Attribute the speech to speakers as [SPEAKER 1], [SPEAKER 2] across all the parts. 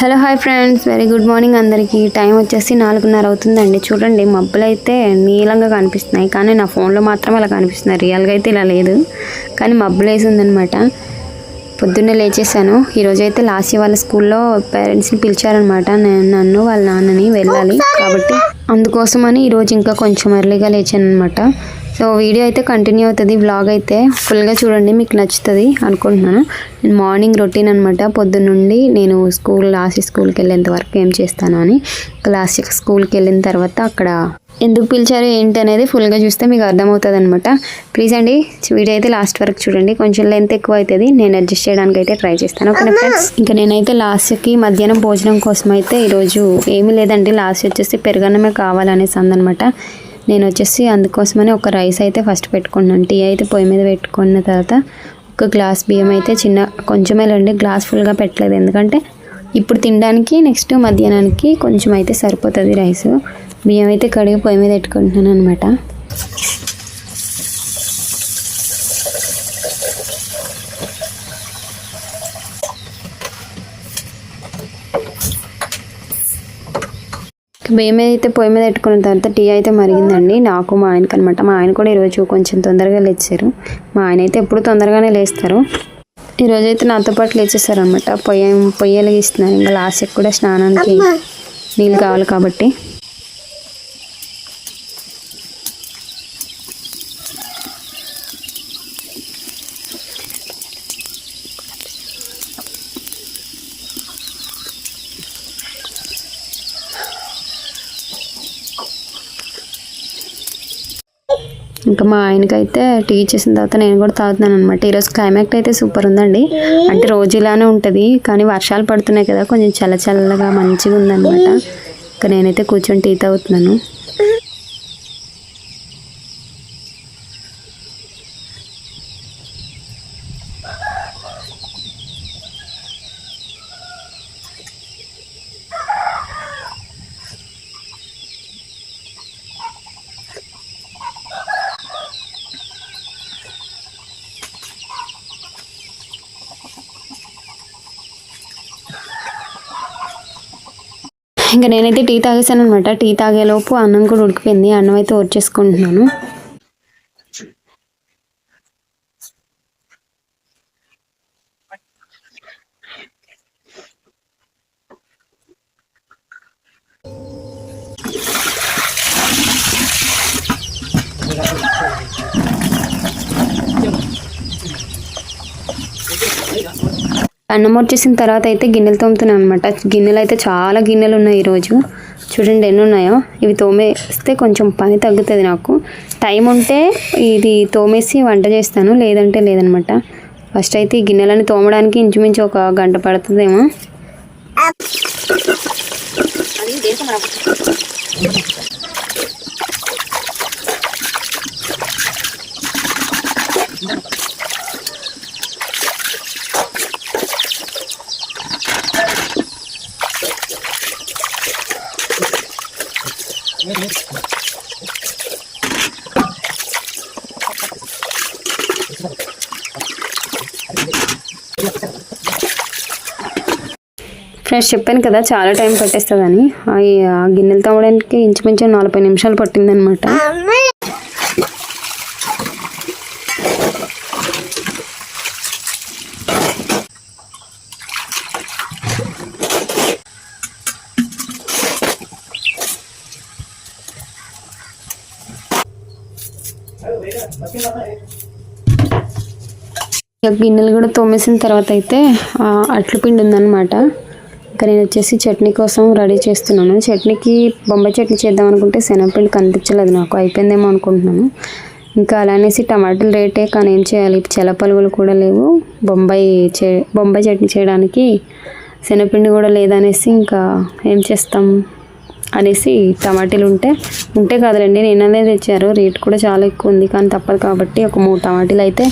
[SPEAKER 1] Hello hi friends very good morning అందరికీ time వచ్చేసి నాలుగున్నర అవుతుందండి. చూడండి మబ్బులు అయితే నీలంగా కనిపిస్తున్నాయి. కానీ నా ఫోన్లో మాత్రం అలా కనిపిస్తున్నాయి రియల్గా అయితే ఇలా లేదు. కానీ మబ్బులు వేసి ఉందనమాట పొద్దున్నే లేచేసాను ఈరోజు అయితే లాస్ట్ వాళ్ళ స్కూల్లో పేరెంట్స్ని పిలిచారనమాట నేను నన్ను వాళ్ళ నాన్నని వెళ్ళాలి. కాబట్టి అందుకోసమని ఈరోజు ఇంకా కొంచెం ఎర్లీగా లేచాను అనమాట సో వీడియో అయితే కంటిన్యూ అవుతుంది వ్లాగ్ అయితే. ఫుల్గా చూడండి మీకు నచ్చుతుంది అనుకుంటున్నాను. నేను మార్నింగ్ రొటీన్ అనమాట పొద్దున్నుండి నేను స్కూల్ లాస్ట్ స్కూల్కి వెళ్ళేంత వరకు ఏం చేస్తాను అని లాస్ట్ స్కూల్కి వెళ్ళిన తర్వాత అక్కడ ఎందుకు పిలిచారు ఏంటి అనేది ఫుల్గా చూస్తే మీకు అర్థమవుతుంది అనమాట ప్లీజ్ అండి వీడియో అయితే లాస్ట్ వరకు చూడండి. కొంచెం లెంత్ ఎక్కువ అవుతుంది. నేను అడ్జస్ట్ చేయడానికి అయితే ట్రై చేస్తాను. ఓకే ఫ్రెండ్స్ ఇంకా నేనైతే లాస్ట్కి మధ్యాహ్నం భోజనం కోసం అయితే ఈరోజు ఏమీ లేదండి. లాస్ట్ వచ్చేసి పెరుగన్నమే కావాలనేసి అందనమాట నేను వచ్చేసి అందుకోసమని ఒక రైస్ అయితే ఫస్ట్ పెట్టుకున్నాను. టీ అయితే పొయ్యి మీద పెట్టుకున్న తర్వాత ఒక గ్లాస్ బియ్యం అయితే చిన్న కొంచెమే లేండి గ్లాస్ ఫుల్గా పెట్టలేదు. ఎందుకంటే ఇప్పుడు తినడానికి నెక్స్ట్ మధ్యాహ్నానికి కొంచెం అయితే సరిపోతుంది రైస్. బియ్యం అయితే కడిగి పొయ్యి మీద పెట్టుకుంటున్నాను అనమాట బియ్యం మీద అయితే పొయ్యి మీద పెట్టుకున్న తర్వాత టీ అయితే మరిగిందండి. నాకు మా ఆయనకి అనమాట మా ఆయన కూడా ఈరోజు కొంచెం తొందరగా లేచారు. మా ఆయన అయితే ఎప్పుడు తొందరగానే లేస్తారు. ఈరోజు అయితే నాతో పాటు లేచేస్తారు అనమాట పొయ్యి పొయ్యి వెలిగిస్తున్నారు. ఇంకా లాస్ట్కి కూడా స్నానానికి నీళ్ళు కావాలి కాబట్టి ఇంకా మా ఆయనకైతే టీ చేసిన తర్వాత నేను కూడా తాగుతున్నాను అనమాట ఈరోజు క్లైమాక్ట్ అయితే సూపర్ ఉందండి. అంటే రోజు ఇలానే ఉంటుంది కానీ వర్షాలు పడుతున్నాయి కదా కొంచెం చల్ల చల్లగా మంచిగా ఉందన్నమాట. ఇంకా నేనైతే కూర్చొని టీ తాగుతున్నాను. ఇంకా నేనైతే టీ తాగేసాను అనమాట టీ తాగేలోపు అన్నం కూడా ఉడికిపోయింది. అన్నం అయితే వచ్చేసుకుంటున్నాను అన్నం వచ్చేసిన తర్వాత అయితే గిన్నెలు తోముతున్నాను అనమాట గిన్నెలు అయితే చాలా గిన్నెలు ఉన్నాయి ఈరోజు. చూడండి ఎన్ని ఉన్నాయో. ఇవి తోమేస్తే కొంచెం పని తగ్గుతుంది నాకు. టైం ఉంటే ఇది తోమేసి వంట చేస్తాను. లేదంటే లేదనమాట ఫస్ట్ అయితే ఈ గిన్నెలని తోమడానికి ఇంచుమించు ఒక గంట పడుతుందేమో. ఫ్రెండ్స్ చెప్పాను కదా చాలా టైం పట్టేస్తుందని. ఆ- ఆ గిన్నెలు తోమడానికి ఇంచుమించు నలభై నిమిషాలు పట్టిందనమాట ఇక గిన్నెలు కూడా తోమేసిన తర్వాత అయితే అట్లు పిండి ఉందన్నమాట. నేను వచ్చేసి చట్నీ కోసం రెడీ చేస్తున్నాను. చట్నీకి బొంబాయి చట్నీ చేద్దాం అనుకుంటే శనగపిండి కనిపించలేదు నాకు. అయిపోయిందేమో అనుకుంటున్నాను. ఇంకా అలానేసి టమాటాలు రేటే కానీ ఏం చేయాలి? చెలపలుగులు కూడా లేవు. బొంబాయి చే బొంబాయి చట్నీ చేయడానికి శనగపిండి కూడా లేదనేసి ఇంకా ఏం చేస్తాం అనేసి టమాటీలు ఉంటే ఉంటే కాదులేండి. నిన్ననే తెచ్చారు. రేట్ కూడా చాలా ఎక్కువ ఉంది కానీ తప్పదు కాబట్టి ఒక మూడు టమాటీలు అయితే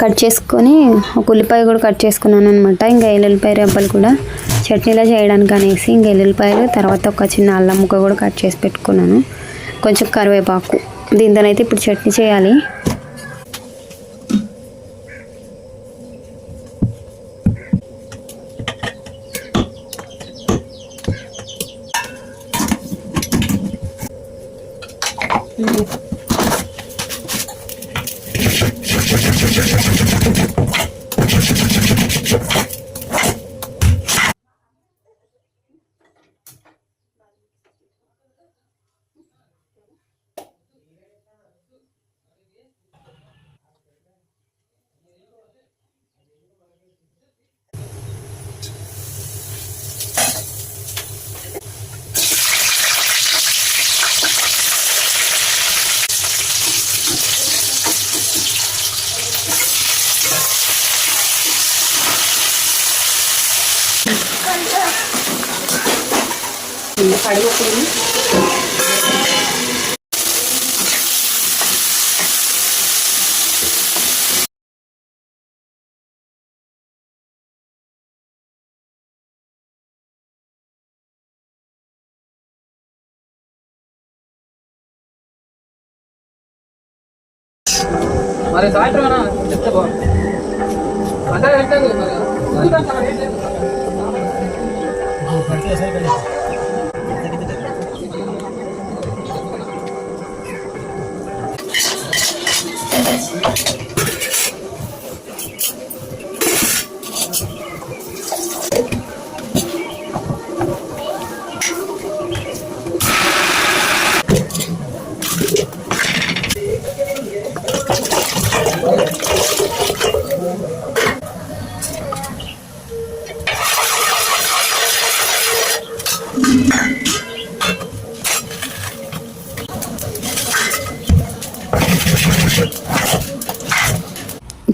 [SPEAKER 1] కట్ చేసుకొని ఒక ఉల్లిపాయ కూడా కట్ చేసుకున్నాను అనమాట ఇంకా ఎల్లుల్లిపాయ రెబ్బలు కూడా చట్నీలో చేయడానికి అనేసి ఇంక ఎల్లుల్లిపాయలు తర్వాత ఒక చిన్న అల్లం ముక్క కూడా కట్ చేసి పెట్టుకున్నాను. కొంచెం కరివేపాకు. దీంతోనైతే ఇప్పుడు చట్నీ చేయాలి.
[SPEAKER 2] మరి సాయంత్రం చెప్తే బాగుంది అంటే మరి. ఎందుకంటే అక్కడ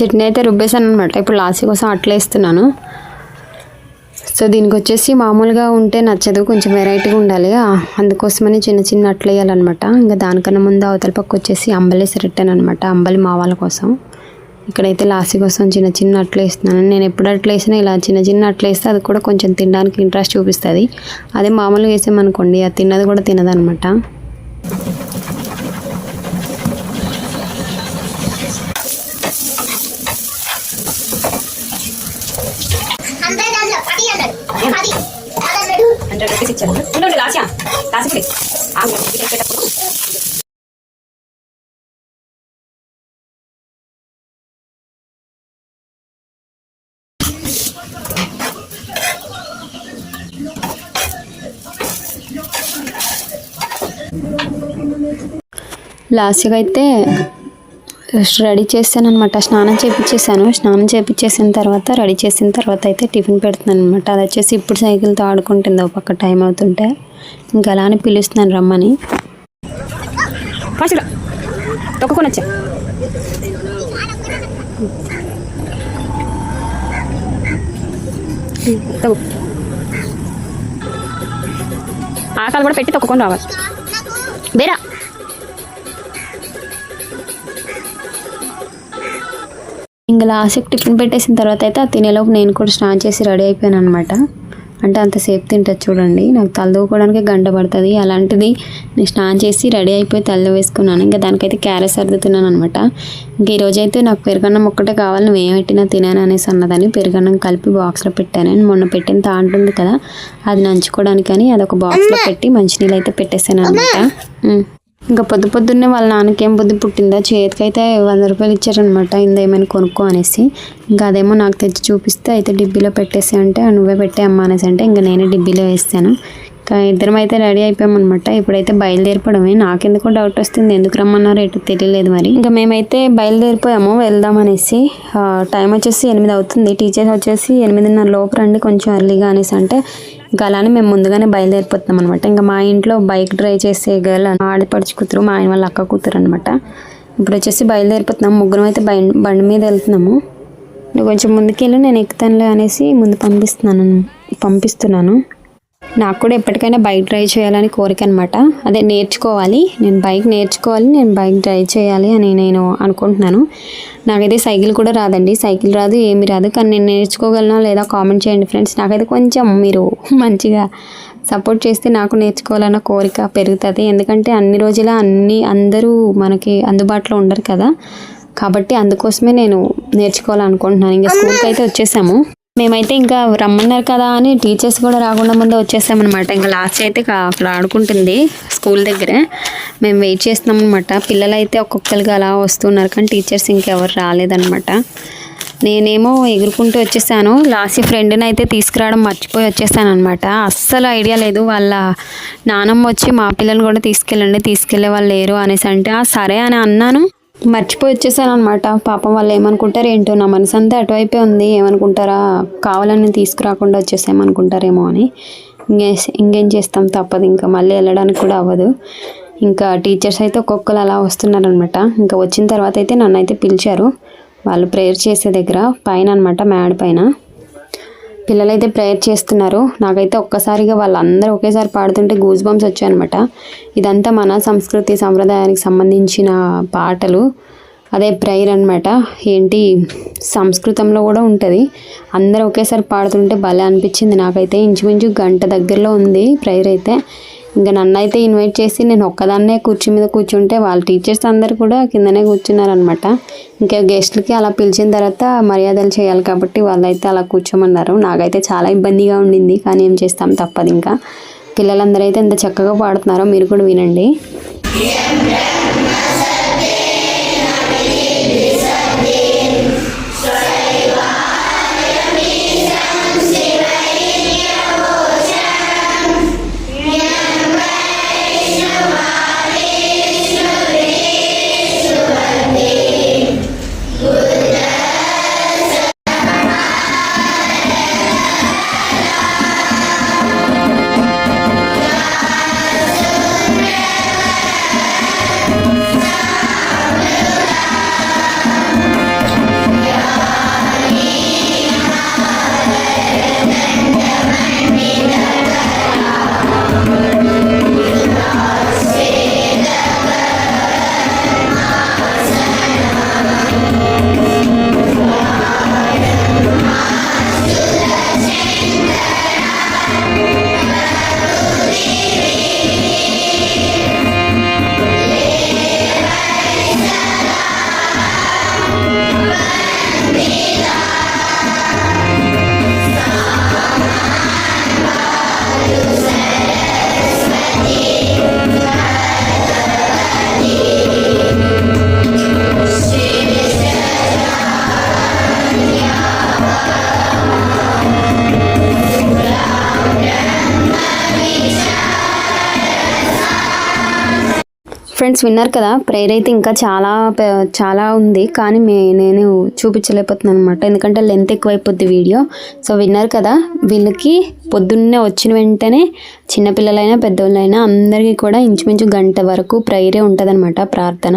[SPEAKER 1] చట్నీ అయితే రుబ్బేసాను అనమాట ఇప్పుడు లాస్ట్ కోసం అట్లా వేస్తున్నాను. సో దీనికి వచ్చేసి మామూలుగా ఉంటే నచ్చదు. కొంచెం వెరైటీగా ఉండాలి అందుకోసమని చిన్న చిన్న అట్లు వేయాలన్నమాట. ఇంకా దానికన్నా ముందు అవతల పక్క వచ్చేసి అంబలేసి రిటర్న్ అనమాట అంబలి మావాల కోసం. ఇక్కడైతే లాస్ట్ కోసం చిన్న చిన్న అట్లు వేస్తున్నాను. నేను ఎప్పుడు అట్లు వేసినా ఇలా చిన్న చిన్న అట్లు వేస్తే అది కూడా కొంచెం తినడానికి ఇంట్రెస్ట్ చూపిస్తుంది. అదే మామూలుగా వేసామనుకోండి అది తిన్నది కూడా తినదనమాట
[SPEAKER 3] హండ్రెడ్ అందులో పది హండ్రెడ్ పది హండ్రెడ్
[SPEAKER 4] రూపీస్ ఇచ్చారు ఉండండి పెట్టేటప్పుడు
[SPEAKER 1] లాస్ట్గా అయితే రెడీ చేశాను అనమాట స్నానం చేపించేసాను స్నానం చేపించేసిన తర్వాత రెడీ చేసిన తర్వాత అయితే టిఫిన్ పెడుతున్నాను అనమాట అది వచ్చేసి ఇప్పుడు సైకిల్తో ఆడుకుంటుంది. ఒక పక్క టైం అవుతుంటే ఇంకా అలానే పిలుస్తున్నాను రమ్మని.
[SPEAKER 4] ఫాస్ట్గా తొక్కుకొని వచ్చా. ఆకాలు కూడా పెట్టి తొక్కుకొని రావాలి. బేరా.
[SPEAKER 1] ఇంకా లాస్ట్కి టిఫిన్ పెట్టేసిన తర్వాత అయితే ఆ తినేలోపు నేను కూడా స్నానం చేసి రెడీ అయిపోయాను అనమాట అంటే అంతసేపు తింటుంది చూడండి. నాకు తలదూకోవడానికి గంట పడుతుంది. అలాంటిది నేను స్నానం చేసి రెడీ అయిపోయి తల వేసుకున్నాను. ఇంకా దానికైతే క్యారెట్ సర్దుతున్నాను అనమాట ఇంకా ఈరోజు అయితే నాకు పెరుగన్నం ఒక్కటే కావాలి. నువ్వు ఏం పెట్టినా తినాను అనేసి అన్నదని పెరుగన్నం కలిపి బాక్స్లో పెట్టాను. నేను మొన్న పెట్టిన తా ఉంటుంది కదా అది నంచుకోవడానికి అని అదొక బాక్స్లో పెట్టి మంచినీళ్ళు అయితే పెట్టేసాను అనమాట ఇంకా పొద్దు పొద్దున్నే వాళ్ళ నాన్నకి ఏం బుద్ధి పుట్టిందా? చేతికైతే వంద రూపాయలు ఇచ్చారనమాట ఇందా ఏమైనా కొనుక్కో అనేసి. ఇంకా అదేమో నాకు తెచ్చి చూపిస్తే అయితే డిబ్బీలో పెట్టేసి అంటే "ఆ, నువ్వే పెట్టేయమ్మా అనేసి అంటే ఇంకా నేనే డిబ్బీలో వేస్తాను. ఇద్దరం అయితే రెడీ అయిపోయామన్నమాట. ఇప్పుడైతే బయలుదేరిపోవడమే. నాకెందుకో డౌట్ వస్తుంది. ఎందుకు రమ్మన్నారో ఎటు తెలియలేదు మరి. ఇంకా మేమైతే బయలుదేరిపోయాము. వెళ్దాం అనేసి టైం వచ్చేసి ఎనిమిది అవుతుంది. టీచర్స్ వచ్చేసి ఎనిమిదిన్నర లోపు రండి. కొంచెం ఎర్లీగా అనేసి అంటే ఇంకా అలానే మేము ముందుగానే బయలుదేరిపోతున్నాం అనమాట ఇంకా మా ఇంట్లో బైక్ డ్రైవ్ చేసే గర్ల్ ఆడపడిచి కూతురు మా ఆయన వాళ్ళ అక్క కూతురు అనమాట ఇప్పుడు వచ్చేసి బయలుదేరిపోతున్నాం. ముగ్గురం అయితే బండి బండి మీద వెళ్తున్నాము. నువ్వు కొంచెం ముందుకెళ్ళి నేను ఎక్కుతానులే అనేసి ముందు పంపిస్తున్నాను. పంపిస్తున్నాను. నాకు కూడా ఎప్పటికైనా బైక్ డ్రైవ్ చేయాలని కోరిక అనమాట అదే నేర్చుకోవాలి. నేను బైక్ నేర్చుకోవాలి. నేను బైక్ డ్రైవ్ చేయాలి అని నేను అనుకుంటున్నాను. నాకైతే సైకిల్ కూడా రాదండి. సైకిల్ రాదు ఏమి రాదు. కానీ నేను నేర్చుకోగలనా లేదా కామెంట్ చేయండి ఫ్రెండ్స్ నాకైతే కొంచెం మీరు మంచిగా సపోర్ట్ చేస్తే నాకు నేర్చుకోవాలన్న కోరిక పెరుగుతుంది. ఎందుకంటే అన్ని రోజుల అన్ని అందరూ మనకి అందుబాటులో ఉండరు కదా. కాబట్టి అందుకోసమే నేను నేర్చుకోవాలనుకుంటున్నాను. ఇంకా స్కూల్కి అయితే వచ్చేసాము. మేమైతే ఇంకా రమ్మన్నారు కదా అని టీచర్స్ కూడా రాకుండా ముందు వచ్చేసామన్నమాట. ఇంకా లాస్ట్ అయితే అక్కడ ఆడుకుంటుంది స్కూల్ దగ్గరే. మేము వెయిట్ చేస్తున్నాం అనమాట పిల్లలు అయితే ఒక్కొక్కరికి అలా వస్తున్నారు కానీ టీచర్స్ ఇంకెవరు రాలేదన్నమాట. నేనేమో ఎగురుకుంటూ వచ్చేసాను. లాస్ట్ ఫ్రెండ్ని అయితే తీసుకురావడం మర్చిపోయి వచ్చేసాను అనమాట అస్సలు ఐడియా లేదు వాళ్ళ నానమ్మ వచ్చి మా పిల్లలు కూడా తీసుకెళ్ళండి తీసుకెళ్ళే వాళ్ళు లేరు అనేసి అంటే సరే అని అన్నాను. మర్చిపోయి వచ్చేసాను అనమాట పాపం వాళ్ళు ఏమనుకుంటారు ఏంటో నా మనసు అంతా అటువైపే ఉంది. ఏమనుకుంటారా? కావాలని తీసుకురాకుండా వచ్చేసామనుకుంటారేమో అని. ఇంకే ఇంకేం చేస్తాం? తప్పదు. ఇంకా మళ్ళీ వెళ్ళడానికి కూడా అవ్వదు. ఇంకా టీచర్స్ అయితే ఒక్కొక్కరు అలా వస్తున్నారనమాట ఇంకా వచ్చిన తర్వాత అయితే నన్ను అయితే పిలిచారు. వాళ్ళు ప్రేయర్ చేసే దగ్గర పైన అనమాట మ్యాడ్ పైన. పిల్లలైతే ప్రేయర్ చేస్తున్నారు. నాకైతే ఒక్కసారిగా వాళ్ళందరూ ఒకేసారి పాడుతుంటే గూజ్ బంప్స్ వచ్చాయన్నమాట. ఇదంతా మన సంస్కృతి సంప్రదాయానికి సంబంధించిన పాటలు. అదే ప్రేయర్ అనమాట ఏంటి? సంస్కృతంలో కూడా ఉంటుంది. అందరూ ఒకేసారి పాడుతుంటే భలే అనిపించింది నాకైతే. ఇంచుమించు గంట దగ్గరలో ఉంది ప్రేయర్ అయితే. ఇంకా నన్ను అయితే ఇన్వైట్ చేసి నేను ఒక్కదాన్నే కుర్చీ మీద కూర్చుంటే వాళ్ళ టీచర్స్ అందరు కూడా కిందనే కూర్చున్నారనమాట ఇంకా గెస్ట్లకి అలా పిలిచిన తర్వాత మర్యాదలు చేయాలి కాబట్టి వాళ్ళైతే అలా కూర్చోమన్నారు. నాకైతే చాలా ఇబ్బందిగా ఉండింది కానీ ఏం చేస్తాం తప్పదు ఇంకా. పిల్లలందరూ అయితే ఎంత చక్కగా పాడుతున్నారో మీరు కూడా వినండి. ఫ్రెండ్స్ విన్నారు కదా ప్రేయర్ అయితే ఇంకా చాలా చాలా ఉంది. కానీ మే నేను చూపించలేకపోతున్నాను అనమాట ఎందుకంటే లెంత్ ఎక్కువైపోద్ది వీడియో. సో విన్నారు కదా వీళ్ళకి పొద్దున్నే వచ్చిన వెంటనే చిన్నపిల్లలైనా పెద్దవాళ్ళైనా అందరికీ కూడా ఇంచుమించు గంట వరకు ప్రేయరే ఉంటుందన్నమాట ప్రార్థన.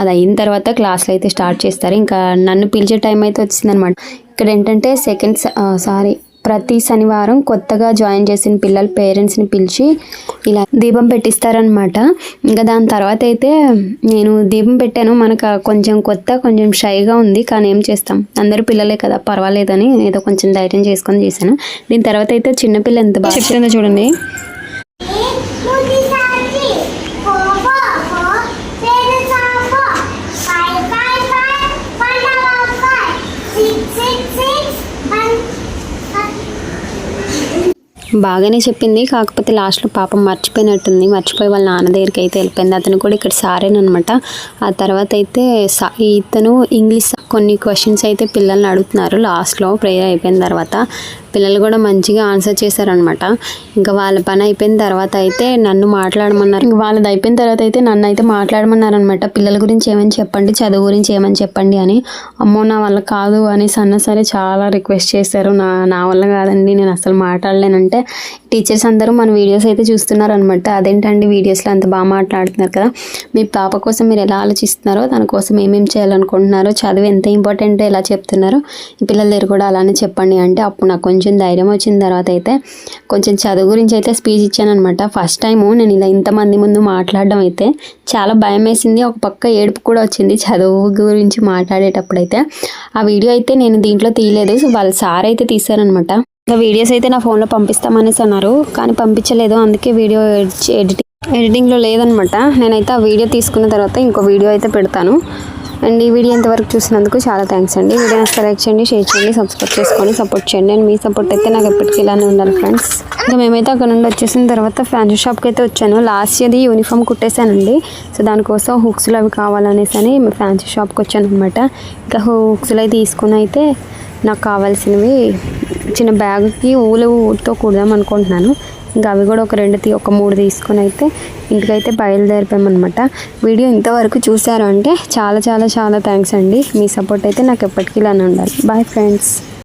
[SPEAKER 1] అది అయిన తర్వాత క్లాసులు అయితే స్టార్ట్ చేస్తారు. ఇంకా నన్ను పిలిచే టైం అయితే వచ్చిందనమాట ఇక్కడ ఏంటంటే సెకండ్ సారీ ప్రతి శనివారం కొత్తగా జాయిన్ చేసిన పిల్లల పేరెంట్స్ని పిలిచి ఇలా దీపం పెట్టిస్తారనమాట ఇంకా దాని తర్వాత అయితే నేను దీపం పెట్టాను. మనకు కొంచెం కొత్త కొంచెం షైగా ఉంది. కానీ ఏం చేస్తాం? అందరూ పిల్లలే కదా పర్వాలేదని ఏదో కొంచెం ధైర్యం చేసుకొని చేశాను. దీని తర్వాత అయితే చిన్నపిల్ల ఎంత బాగా చెప్తుందో చూడండి. బాగానే చెప్పింది. కాకపోతే లాస్ట్లో పాపం మర్చిపోయినట్టుంది. మర్చిపోయి వాళ్ళ నాన్న దగ్గరికి అయితే వెళ్ళిపోయింది. అతను కూడా ఇక్కడ సారేనమాట ఆ తర్వాత అయితే ఇతను ఇంగ్లీష్ కొన్ని క్వశ్చన్స్ అయితే పిల్లల్ని అడుగుతున్నారు. లాస్ట్లో ప్రేయర్ అయిపోయిన తర్వాత. పిల్లలు కూడా మంచిగా ఆన్సర్ చేశారనమాట. ఇంకా వాళ్ళ పని అయిపోయిన తర్వాత అయితే నన్ను మాట్లాడమన్నారు. ఇంకా వాళ్ళది అయిపోయిన తర్వాత అయితే నన్ను అయితే మాట్లాడమన్నారు అనమాట పిల్లల గురించి ఏమని చెప్పండి చదువు గురించి ఏమని చెప్పండి అని. అమ్మో నా వల్ల కాదు అనేసి అన్న సరే చాలా రిక్వెస్ట్ చేశారు. నా నా వల్ల కాదండి నేను అసలు మాట్లాడలేనంటే. టీచర్స్ అందరూ మన వీడియోస్ అయితే చూస్తున్నారు అనమాట అదేంటండి వీడియోస్లో అంత బాగా మాట్లాడుతున్నారు కదా. మీ పాప కోసం మీరు ఎలా ఆలోచిస్తున్నారో దాని కోసం ఏమేమి చేయాలనుకుంటున్నారో చదువు ఎంత ఇంపార్టెంట్ ఎలా చెప్తున్నారో. పిల్లల దగ్గర కూడా అలానే చెప్పండి అంటే అప్పుడు నాకు కొంచెం కొంచెం ధైర్యం వచ్చిన తర్వాత అయితే కొంచెం చదువు గురించి అయితే స్పీచ్ ఇచ్చాను అనమాట ఫస్ట్ టైము నేను ఇలా ఇంతమంది ముందు మాట్లాడడం అయితే చాలా భయం వేసింది. ఒక పక్క ఏడుపు కూడా వచ్చింది చదువు గురించి మాట్లాడేటప్పుడు అయితే. ఆ వీడియో అయితే నేను దీంట్లో తీయలేదు. సో వాళ్ళ సార్ అయితే తీశారనమాట ఇంకా వీడియోస్ అయితే నా ఫోన్లో పంపిస్తామనేసి అన్నారు. కానీ పంపించలేదు. అందుకే వీడియో ఎడిటింగ్ ఎడిటింగ్లో లేదనమాట నేనైతే ఆ వీడియో తీసుకున్న తర్వాత ఇంకో వీడియో అయితే పెడతాను. అండ్ ఈ వీడియో ఎంతవరకు చూసినందుకు చాలా థ్యాంక్స్ అండి. వీడియో నచ్చితే లైక్ చేయండి షేర్ చేయండి సబ్స్క్రైబ్ చేసుకొని సపోర్ట్ చేయండి. అండ్ మీ సపోర్ట్ అయితే నాకు ఎప్పటికీ ఇలానే ఉండాలి ఫ్రెండ్స్ ఇంకా మేమైతే అక్కడ నుండి వచ్చేసిన తర్వాత ఫ్యాన్సీ షాప్కి అయితే వచ్చాను. లాస్ట్ ఇయర్ది యూనిఫామ్ కుట్టేశానండి. సో దానికోసం హుక్స్లు అవి కావాలనేసి అని ఫ్యాన్సీ షాప్కి వచ్చాను అనమాట ఇంకా హుక్స్లు అయితే తీసుకొని అయితే నాకు కావాల్సినవి చిన్న బ్యాగ్కి ఊలు ఊలుతో కుడదాం అనుకుంటున్నాను. ఇంకా అవి కూడా ఒక రెండు తీ ఒక మూడు తీసుకొని అయితే ఇంటికైతే బయలుదేరిపోయామన్నమాట. వీడియో ఇంతవరకు చూసారు అంటే చాలా చాలా చాలా థ్యాంక్స్ అండి. మీ సపోర్ట్ అయితే నాకు ఎప్పటికీ ఇలానే ఉండాలి. Bye friends